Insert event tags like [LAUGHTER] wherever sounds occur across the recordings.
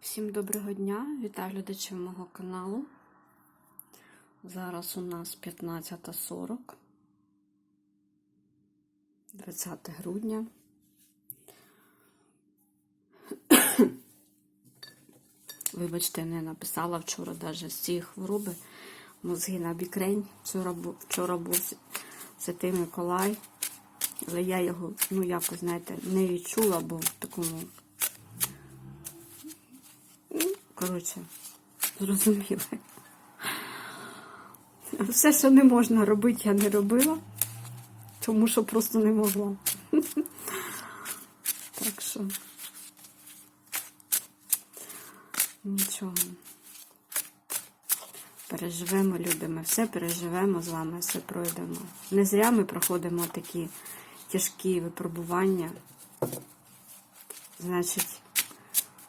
Всім доброго дня! Вітаю глядачів мого каналу. Зараз у нас 15.40, 20 грудня. [COUGHS] Вибачте, не написала вчора навіть з цієї хвороби мозги на бікрень. Вчора вчора був Святий Миколай, але я його, ну, якось, знаєте, не відчула, бо в такому Коротше, зрозуміли. Все, що не можна робити, я не робила, тому що просто не могла. Так що нічого. Переживемо, любимо, все переживемо з вами, все пройдемо. Не зря ми проходимо такі тяжкі випробування. Значить,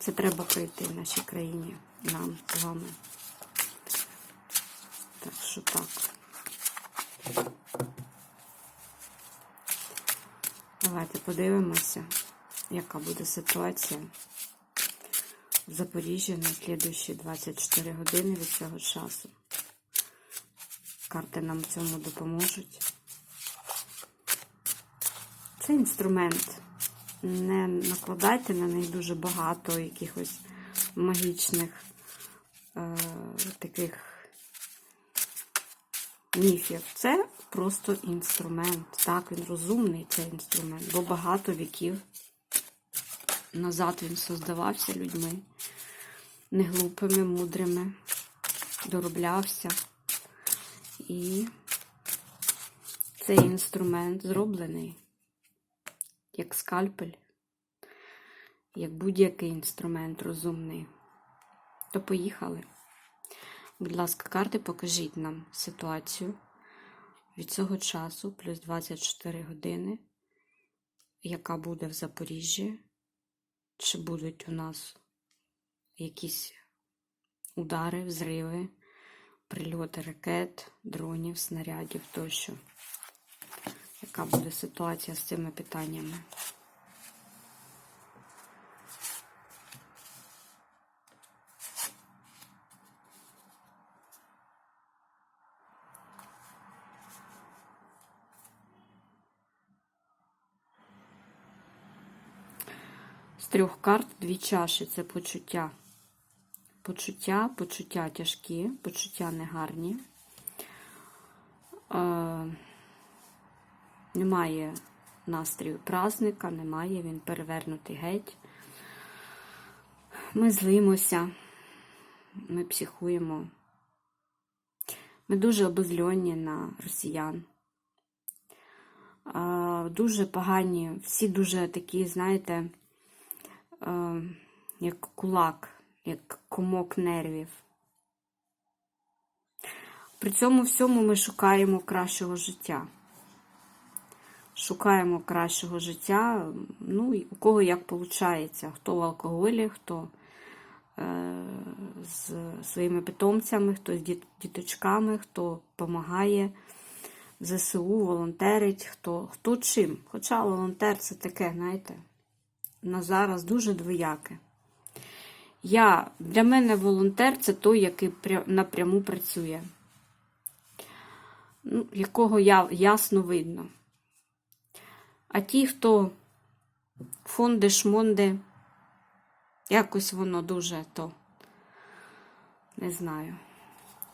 це треба пройти в нашій країні нам з вами. Так що так. Давайте подивимося, яка буде ситуація в Запоріжжі на слідуючі 24 години від цього часу. Карти нам в цьому допоможуть. Це інструмент не накладайте на них дуже багато якихось магічних е, таких міфів. Це просто інструмент. Так, він розумний цей інструмент, бо багато віків назад він создавався людьми, неглупими, мудрими, дороблявся. І цей інструмент зроблений як скальпель, як будь-який інструмент розумний. То поїхали. Будь ласка, карти, покажіть нам ситуацію від цього часу, плюс 24 години, яка буде в Запоріжжі, чи будуть у нас якісь удари, взриви, прильоти ракет, дронів, снарядів тощо. Яка буде ситуація з цими питаннями? З трьох карт дві чаші це почуття. Почуття, почуття тяжкі, почуття негарні. Е, немає настрою праздника, немає, він перевернутий геть. Ми злимося, ми психуємо. Ми дуже обозльонні на росіян. Дуже погані, всі дуже такі, знаєте, як кулак, як комок нервів. При цьому всьому ми шукаємо кращого життя шукаємо кращого життя. Ну, у кого як виходить, хто в алкоголі, хто е, з своїми питомцями, хто з діточками, хто допомагає ЗСУ, волонтерить, хто хто чим. Хоча волонтер це таке, знаєте, на зараз дуже двояке. Я, Для мене волонтер це той, який напряму працює, ну, якого я, ясно видно. А ті, хто фонди, шмонди, якось воно дуже то, не знаю.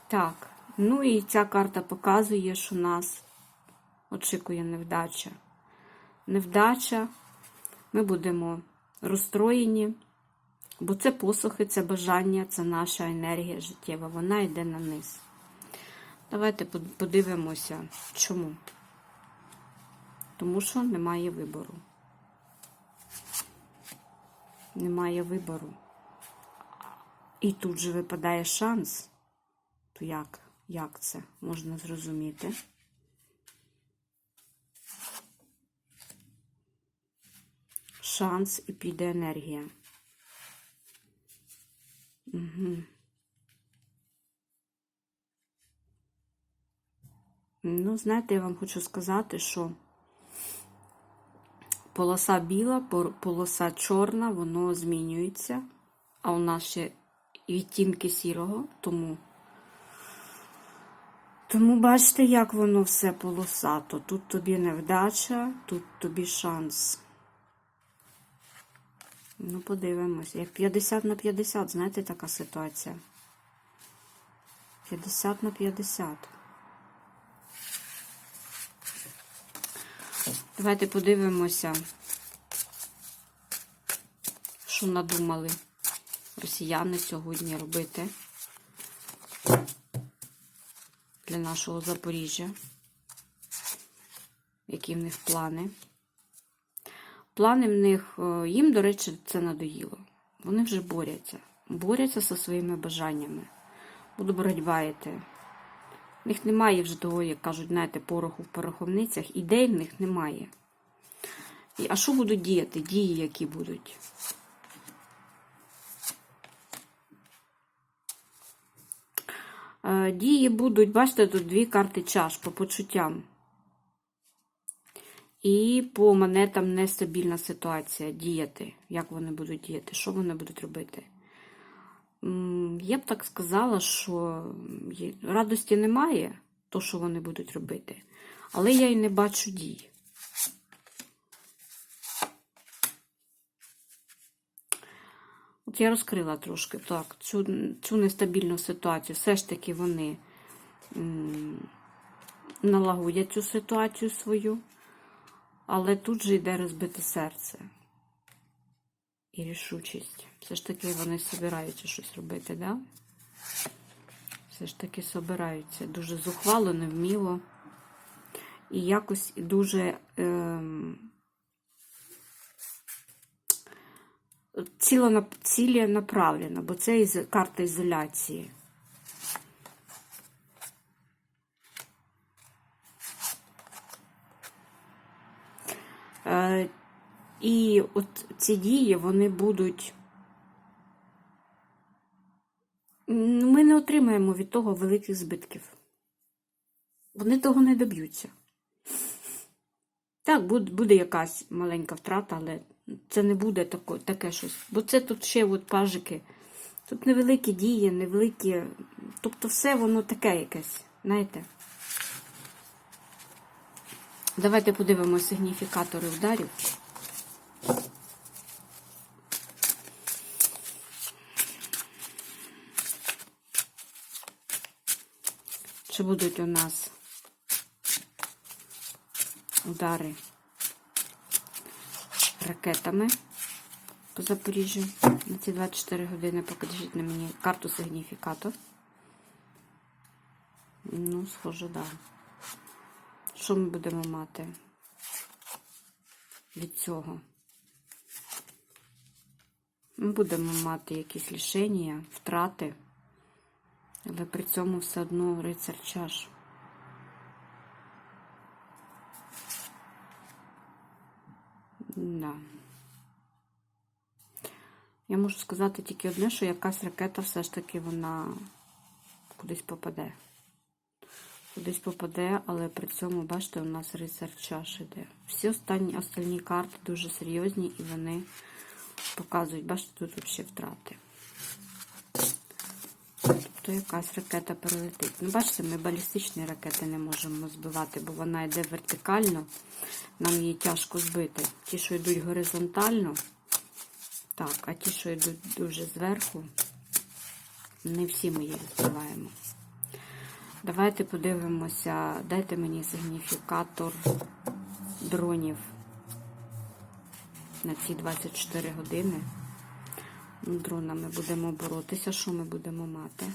Так, ну і ця карта показує, що нас очікує невдача. Невдача, ми будемо розстроєні, бо це посухи, це бажання, це наша енергія життєва, вона йде на низ. Давайте подивимося, чому тому що немає вибору. Немає вибору. І тут же випадає шанс. То як? Як це можна зрозуміти? Шанс і піде енергія. Угу. Ну, знаєте, я вам хочу сказати, що полоса біла, полоса чорна, воно змінюється. а у нас ще відтінки сірого, тому. Тому бачите, як воно все полосато. Тут тобі невдача, тут тобі шанс. Ну, подивимось. Як 50 на 50, знаєте, така ситуація. 50 на 50. Давайте подивимося, що надумали росіяни сьогодні робити для нашого Запоріжжя. Які в них плани. Плани в них, е, їм, до речі, це надоїло. Вони вже борються. Борються зі своїми бажаннями. Буду боротьба йти. В них немає вже того, як кажуть, знаєте, пороху в пороховницях. Ідей в них немає. І, а що будуть діяти? Дії, які будуть? Е, Дії будуть, бачите, тут дві карти чаш по почуттям. І по монетам нестабільна ситуація. Діяти. Як вони будуть діяти? Що вони будуть робити? Я б так сказала, що радості немає, то, що вони будуть робити. Але я й не бачу дій. От я розкрила трошки так, цю, цю нестабільну ситуацію. Все ж таки вони налагодять цю ситуацію свою, але тут же йде розбите серце і рішучість. Все ж таки вони собираються щось робити, да? Все ж таки собираються. Дуже зухвало, невміло. І якось дуже ем, ціло, цілі направлено, бо це із, карта ізоляції. Е, і от ці дії, вони будуть. Ми не отримаємо від того великих збитків. Вони того не доб'ються. Так, буде, якась маленька втрата, але це не буде тако, таке щось. Бо це тут ще от пажики. Тут невеликі дії, невеликі. Тобто все воно таке якесь, знаєте. Давайте подивимося сигніфікатори ударів. Чи будуть у нас удари ракетами по Запоріжжю на ці 24 години. Покажіть на мені карту сигніфікатор. Ну, схоже, да. Що ми будемо мати від цього? Ми будемо мати якісь лишення, втрати, але при цьому все одно рицар чаш. Да. Я можу сказати тільки одне, що якась ракета все ж таки вона кудись попаде. Кудись попаде, але при цьому, бачите, у нас рицар чаш іде. Всі останні остальні карти дуже серйозні і вони показують, бачите, тут, ще втрати. Тобто якась ракета перелетить. Ну, бачите, ми балістичні ракети не можемо збивати, бо вона йде вертикально, нам її тяжко збити. Ті, що йдуть горизонтально, так, а ті, що йдуть дуже зверху, не всі ми їх збиваємо. Давайте подивимося, дайте мені сигніфікатор дронів на ці 24 години. Дронами будемо боротися. Що ми будемо мати?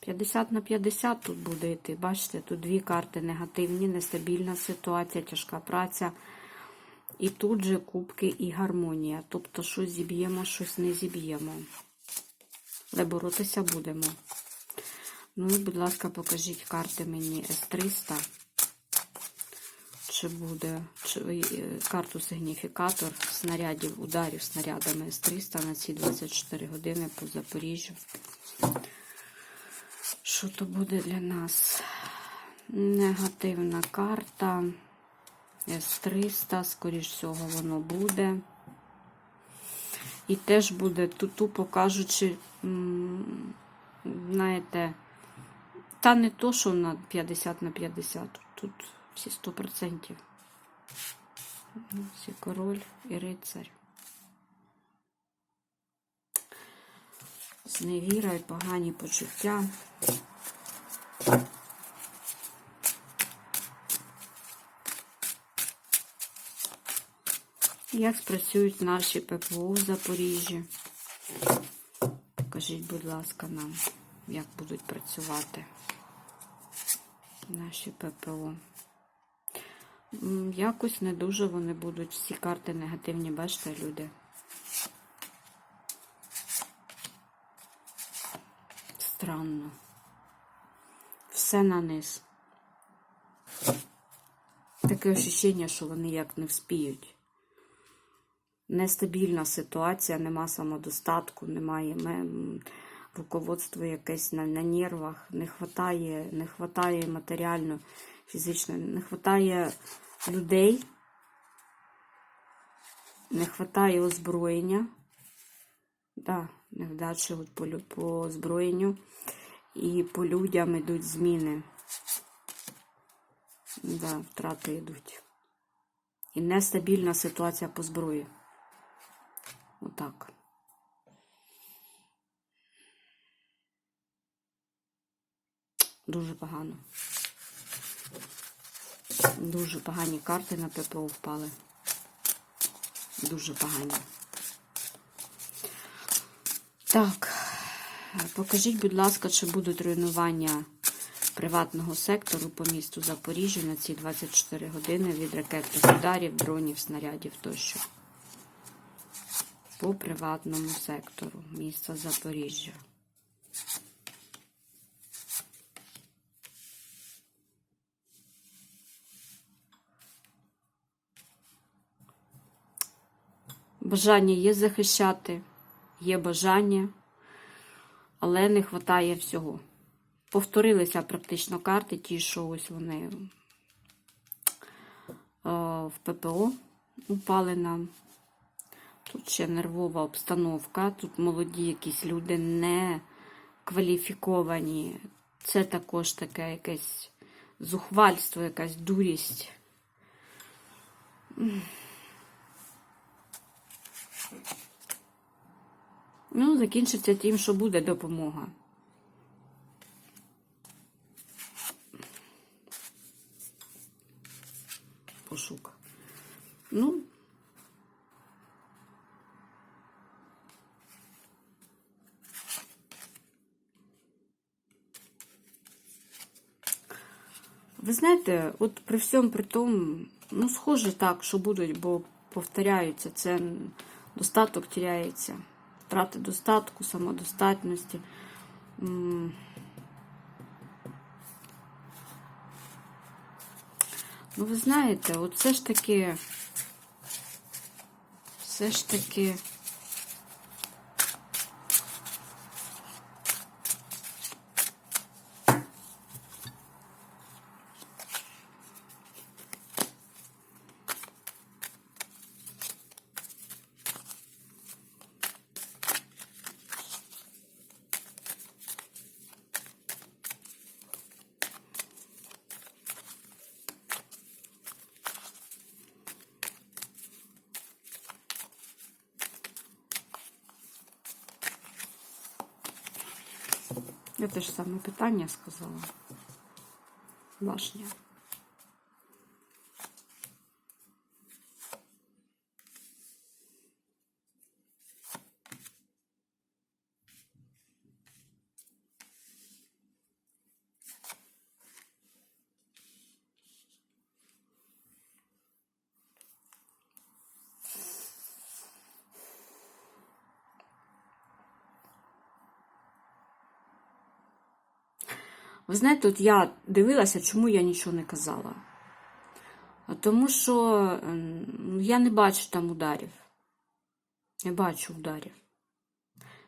П'ятдесят на 50 тут буде йти. Бачите, тут дві карти негативні, нестабільна ситуація, тяжка праця. І тут же кубки і гармонія. Тобто, щось зіб'ємо, щось не зіб'ємо. Але боротися будемо. Ну і, будь ласка, покажіть карти мені С-300. Чи буде чи, е, карту сигніфікатор снарядів, ударів снарядами С-300 на ці 24 години по Запоріжжю. Що то буде для нас? Негативна карта. С-300, скоріш всього, воно буде. І теж буде тут тупо кажучи, знаєте, та не то, що на 50 на 50. Тут всі 100%. Всі король і рицарь. Зневіра і погані почуття. Як спрацюють наші ППО в Запоріжжі? Покажіть, будь ласка, нам, як будуть працювати наші ППО. Якось не дуже вони будуть. Всі карти негативні, бачите, люди. Странно. Все на низ. Таке ощущення, що вони як не вспіють. Нестабільна ситуація, нема самодостатку, немає руководство якесь на, на нервах, не хватає, не хватає матеріально, фізично, не хватає людей, не хватає озброєння. Да, невдачі от по, по озброєнню і по людям йдуть зміни. Да, втрати йдуть. І нестабільна ситуація по зброї. Отак. Дуже погано. Дуже погані карти на ППО впали. Дуже погані. Так, покажіть, будь ласка, чи будуть руйнування приватного сектору по місту Запоріжжя на ці 24 години від ракетних ударів, дронів, снарядів тощо. По приватному сектору міста Запоріжжя. Бажання є захищати, є бажання, але не вистачає всього. Повторилися практично карти, ті, що ось вони е, в ППО упали нам. Тут ще нервова обстановка, тут молоді якісь люди не кваліфіковані. Це також таке якесь зухвальство, якась дурість. Ну, закінчиться тим, що буде допомога. Пошук. Ну, ви знаєте, от при всьому при тому, ну, схоже так, що будуть, бо повторяються, це достаток тіряється. Втрати достатку, самодостатності. Ну, ви знаєте, от все ж таки, все ж таки. Я те ж саме питання сказала. Башня. Ви знаєте, от я дивилася, чому я нічого не казала. Тому що ем, я не бачу там ударів. Не бачу ударів.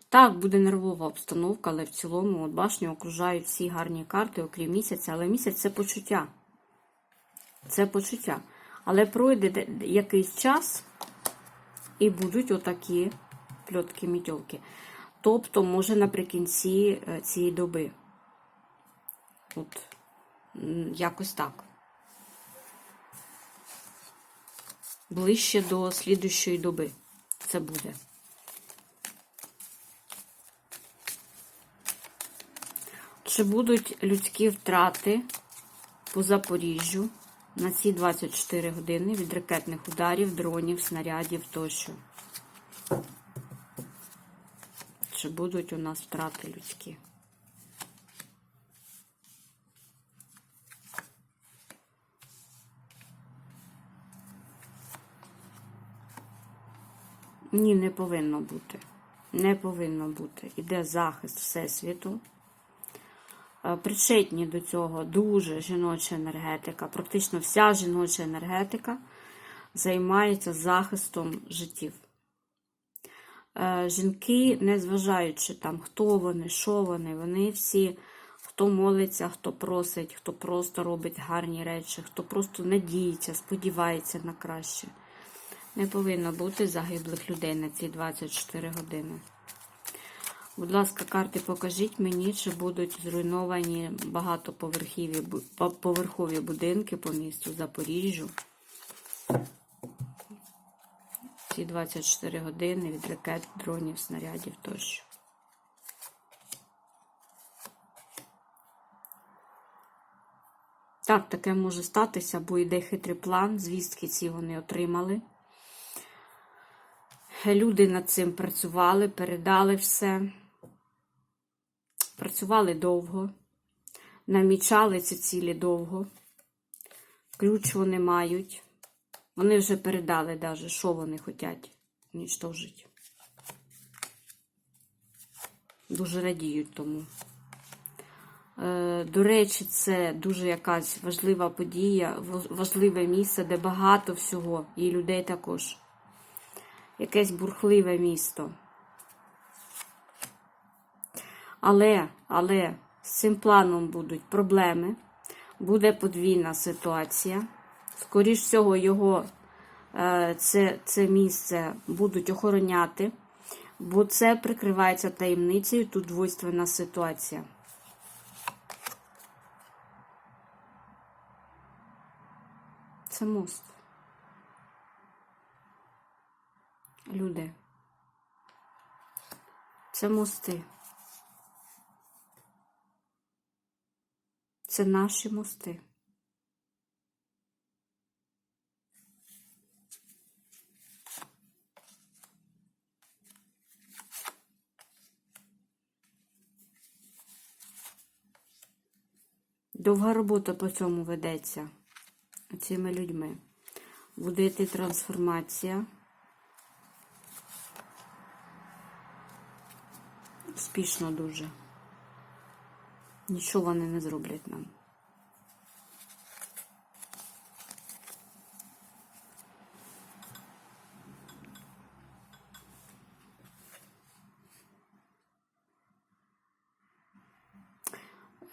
Так, буде нервова обстановка, але в цілому от башню окружають всі гарні карти, окрім місяця, але місяць це почуття. Це почуття. Але пройде якийсь час і будуть отакі пльотки мітьолки. Тобто, може, наприкінці е, цієї доби. От, якось так. Ближче до слідущої доби це буде. Чи будуть людські втрати по Запоріжжю на ці 24 години від ракетних ударів, дронів, снарядів тощо? Чи будуть у нас втрати людські? Ні, не повинно бути. Не повинно бути. Іде захист Всесвіту. Е, Причетні до цього дуже жіноча енергетика. Практично вся жіноча енергетика займається захистом життів. Е, Жінки, незважаючи там, хто вони, що вони, вони всі, хто молиться, хто просить, хто просто робить гарні речі, хто просто надіється, сподівається на краще. Не повинно бути загиблих людей на ці 24 години. Будь ласка, карти, покажіть мені, чи будуть зруйновані багатоповерхові бу- по- поверхові будинки по місту Запоріжжю. Ці 24 години від ракет, дронів, снарядів тощо. Так, таке може статися, бо йде хитрий план, звістки ці вони отримали. Люди над цим працювали, передали все. Працювали довго, намічали ці цілі довго. Ключ вони мають. Вони вже передали, даже, що вони хочуть уничтожити. Дуже радіють тому. Е, До речі, це дуже якась важлива подія, важливе місце, де багато всього, і людей також. Якесь бурхливе місто. Але, але з цим планом будуть проблеми, буде подвійна ситуація. Скоріш всього, його е, це, це місце будуть охороняти, бо це прикривається таємницею, тут двойственна ситуація. Це мост. Люди. Це мости. Це наші мости. Довга робота по цьому ведеться цими людьми. Буде йти трансформація. Успішно дуже. Нічого вони не зроблять нам.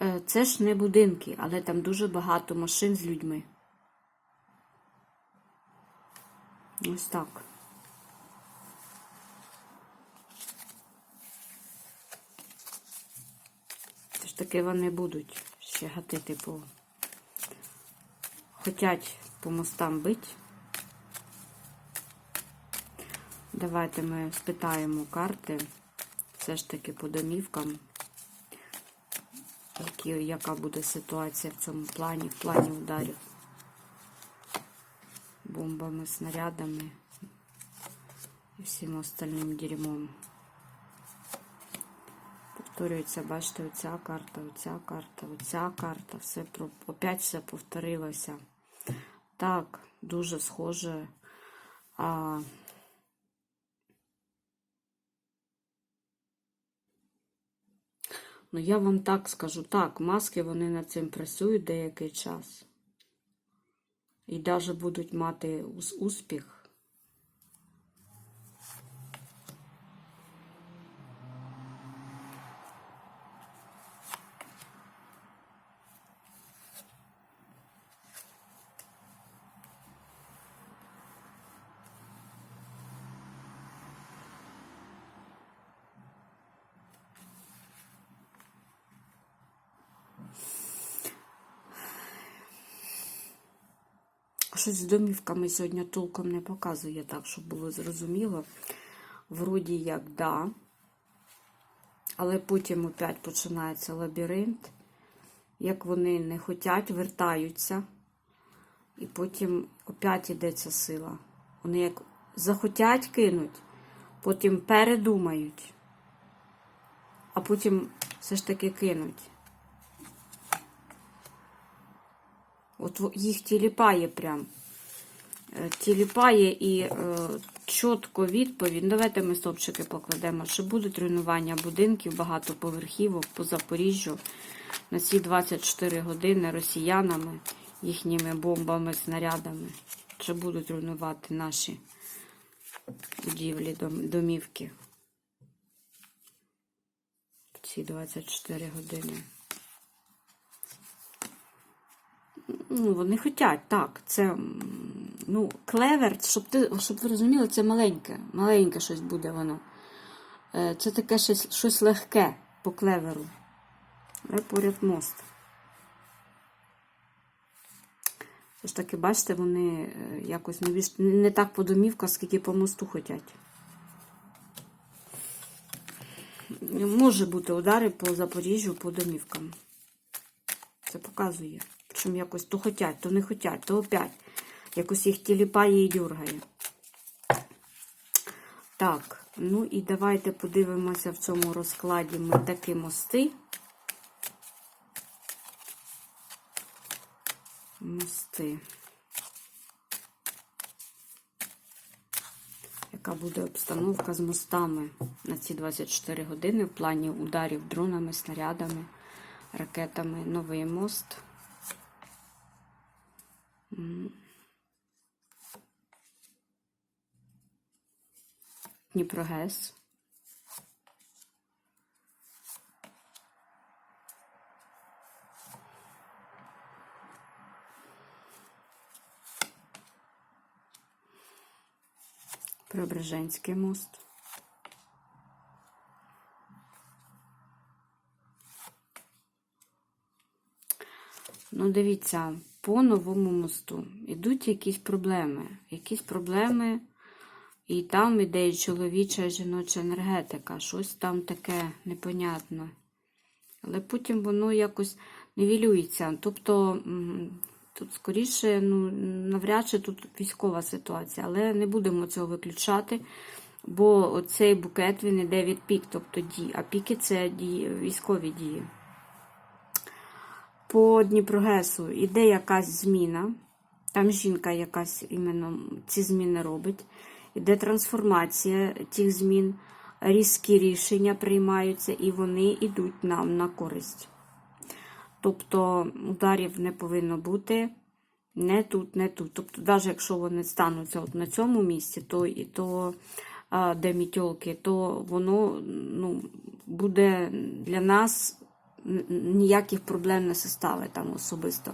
Е, Це ж не будинки, але там дуже багато машин з людьми. Ось так. Таки вони будуть ще гатити по. Хотять по мостам бити. Давайте ми спитаємо карти. Все ж таки по домівкам. Які, яка буде ситуація в цьому плані, в плані ударів бомбами, снарядами і всім остальним дерьмом. Повторюється, бачите, оця карта, оця карта, оця карта. Все опять все повторилося. Так, дуже схоже. А... Ну, я вам так скажу, так, маски вони над цим працюють деякий час. І навіть будуть мати успіх. Щось з домівками сьогодні толком не показує, так, щоб було зрозуміло. Вроді як да. Але потім опять починається лабіринт. Як вони не хочуть, вертаються. І потім опять іде ця сила. Вони як захотять кинуть, потім передумають, а потім все ж таки кинуть. От їх тіліпає прям. Е, Тіліпає і е, чітко відповідь. Ну, Давайте ми стопчики покладемо, що будуть руйнування будинків, багатоповерхівок по Запоріжжю на ці 24 години росіянами, їхніми бомбами, снарядами. Чи будуть руйнувати наші будівлі, дом- домівки ці 24 години. Ну, вони хочуть, так. Це ну, клевер, щоб ти, щоб ви розуміли, це маленьке. Маленьке щось буде воно. Е, Це таке щось, щось легке по клеверу. Але поряд мост. Ж таки, бачите, вони е, якось не, не так по домівках, скільки по мосту хочуть. Може бути удари по Запоріжжю, по домівкам. Це показує. Причому якось то хотять, то не хотять, то опять. Якось їх тіліпає і дюргає. Так, ну і давайте подивимося в цьому розкладі ми такі мости. Мости. Яка буде обстановка з мостами на ці 24 години в плані ударів дронами, снарядами, ракетами. Новий мост. Дніпрогес. Преображенський мост. Ну, дивіться, по новому мосту йдуть якісь проблеми. Якісь проблеми, і там іде і чоловіча і жіноча енергетика. Щось там таке непонятне. Але потім воно якось нівелюється. Тобто, тут скоріше, ну, навряд чи тут військова ситуація, але не будемо цього виключати. Бо оцей букет він іде від пік, тобто дій, а піки це дії, військові дії. По Дніпрогесу іде якась зміна. Там жінка якась іменно ці зміни робить. Іде трансформація тих змін, різкі рішення приймаються, і вони йдуть нам на користь. Тобто ударів не повинно бути не тут, не тут. Тобто, навіть якщо вони стануться от на цьому місці, то, і то де мітьолки, то воно ну, буде для нас ніяких проблем не составить там особисто.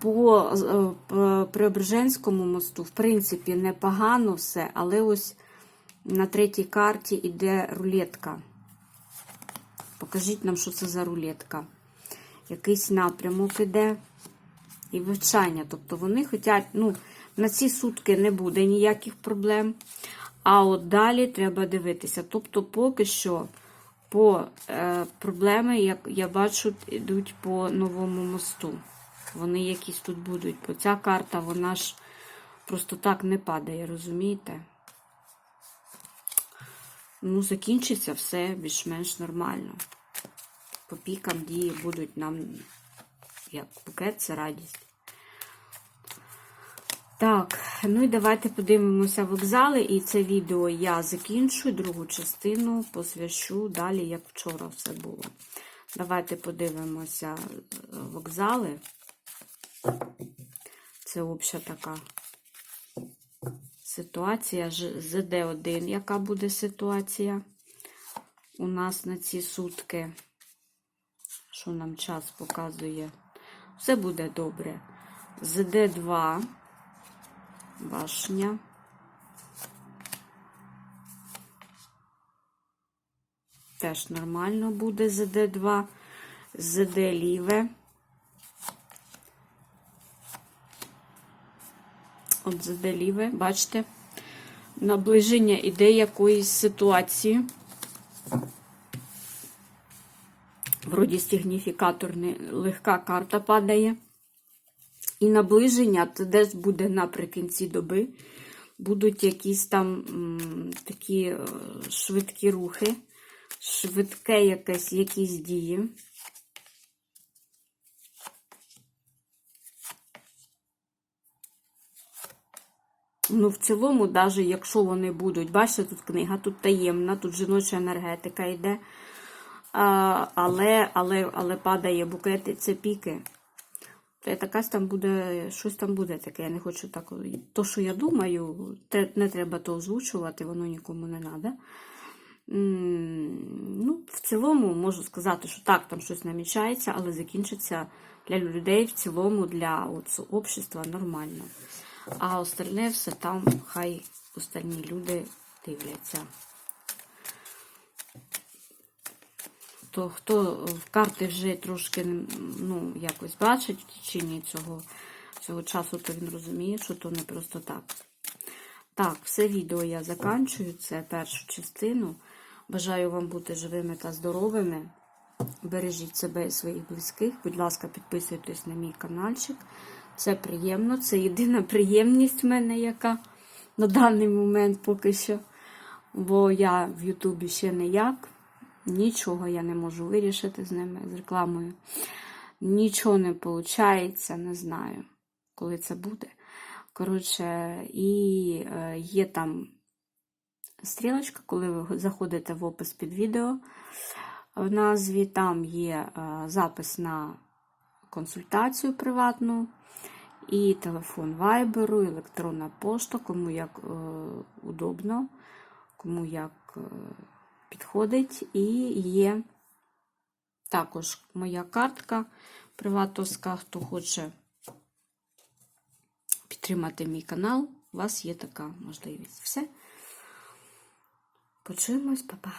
По е, Преображенському мосту, в принципі, непогано все, але ось на третій карті йде рулетка. Покажіть нам, що це за рулетка. Якийсь напрямок іде і вивчання. Тобто вони хочуть, ну, на ці сутки не буде ніяких проблем. А от далі треба дивитися. Тобто, поки що по е, проблеми, як я бачу, йдуть по новому мосту. Вони якісь тут будуть. Бо ця карта, вона ж просто так не падає, розумієте? Ну, закінчиться все більш-менш нормально. По пікам дії будуть нам як букет, це радість. Так, ну і давайте подивимося вокзали. І це відео я закінчу, другу частину посвящу далі, як вчора все було. Давайте подивимося е, вокзали. Це обща така ситуація. Ж- ЗД1, яка буде ситуація у нас на ці сутки. Що нам час показує? Все буде добре. ЗД2, башня. Теж нормально буде ЗД2, ЗД ліве. От задаліве, бачите, наближення іде якоїсь ситуації. Вроді стігніфікатор не легка карта падає. І наближення це десь буде наприкінці доби. Будуть якісь там такі е, швидкі рухи, швидке якесь, якісь дії. Ну, в цілому, навіть якщо вони будуть, бачите, тут книга, тут таємна, тут жіноча енергетика йде. А, але, але, але падає букети, це піки. Якась там буде, щось там буде таке. Я не хочу так. То, що я думаю, не треба то озвучувати, воно нікому не треба. Ну, в цілому можу сказати, що так, там щось намічається, але закінчиться для людей в цілому, для от, общества нормально. А остальне все там хай остальні люди дивляться. То хто в карти вже трошки ну, якось бачить в течение цього, цього часу, то він розуміє, що то не просто так. Так, все відео я заканчую. Це першу частину. Бажаю вам бути живими та здоровими. Бережіть себе і своїх близьких. Будь ласка, підписуйтесь на мій каналчик. Це приємно. Це єдина приємність в мене, яка на даний момент поки що. Бо я в Ютубі ще ніяк. Нічого я не можу вирішити з ними, з рекламою. Нічого не виходить, не знаю, коли це буде. Коротше, і е, є там стрілочка, коли ви заходите в опис під відео. В назві там є е, запис на консультацію приватну, і телефон вайберу, електронна пошта, кому як е, удобно, кому як підходить. І є також моя картка приватовська, хто хоче підтримати мій канал, у вас є така можливість. Все. Почуємось, па-па.